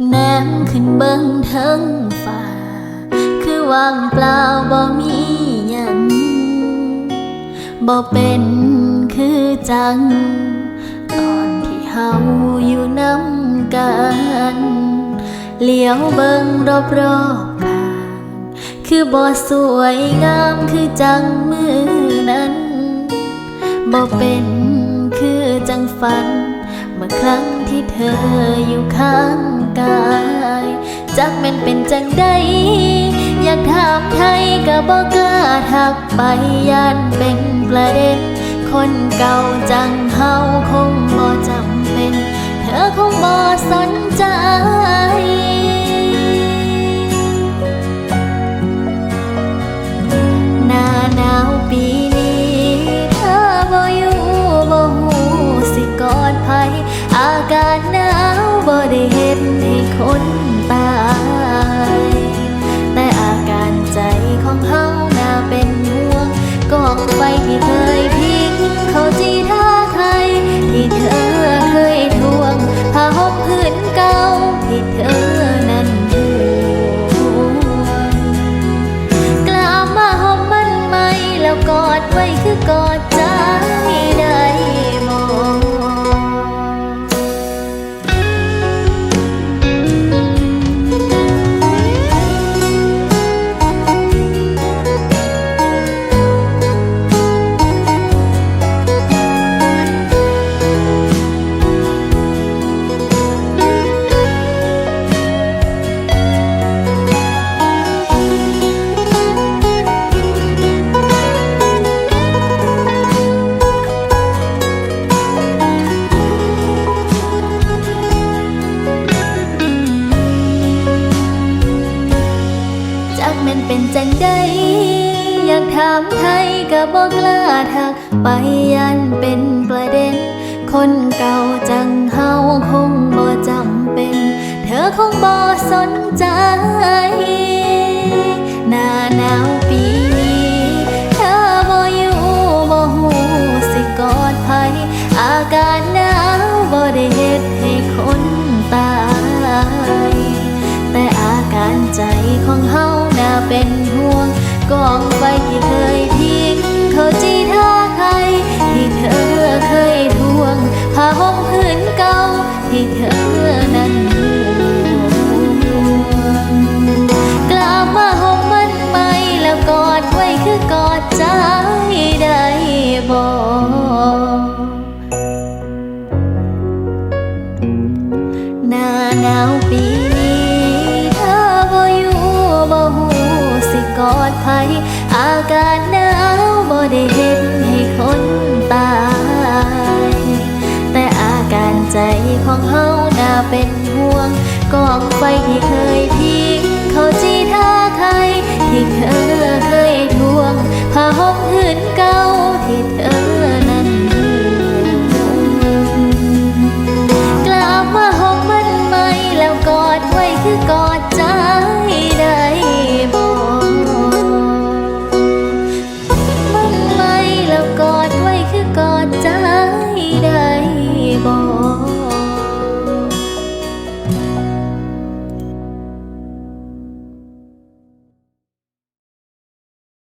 งขึ้นเบิ่งเทิงฟ้าคือว่างเปล่าบ่มีหยังบ่เป็นคือจัง ตอนที่เฮาอยู่น้ำกันเลี้ยวเบิ่งรอบรอบๆข้างคือบ่สวยงามคือจังมือนั้นบ่เป็นคือจังฝัน เมื่อครั้งที่เธออยู่ข้าง จักแม่นเป็นจังใดอยากถามไทยก็บ่กล้าทักไปย่านเป็นประเด็น คนเก่าจังเฮาคงบ่จำเป็น เธอคงบ่สนใจ จังใดอยากถามไทยก็บอกกล้าทัก ไปยันเป็นประเด็น คนเก่าจังเฮาคงบ่จำเป็น เธอคงบ่สนใจ หน้าหนาวปีนี้เธอบ่อยู่บ่หูสิกอดไผอากาศหนาวบ่ได้เฮ็ดให้คนตาย แต่อาการใจของเฮาาเป็นห่วงกองไฟที่เคยทิ้งเขาจีท่าใครที่เธอเคยทวงผ้าห่มผืนเก่าที่เธอนั้นห่วงกล้ามาห่มมันไหมแล้วกอดไว้คือกอดใจได้บอกหน้าหนาวปี อดภัย อากาศหนาวบ่ได้เห็นให้คนตาย แต่อาการใจของเฮาน่าเป็นห่วงกองไฟที่เคยทิ้งเขาจีท่าใครที่เธอเคย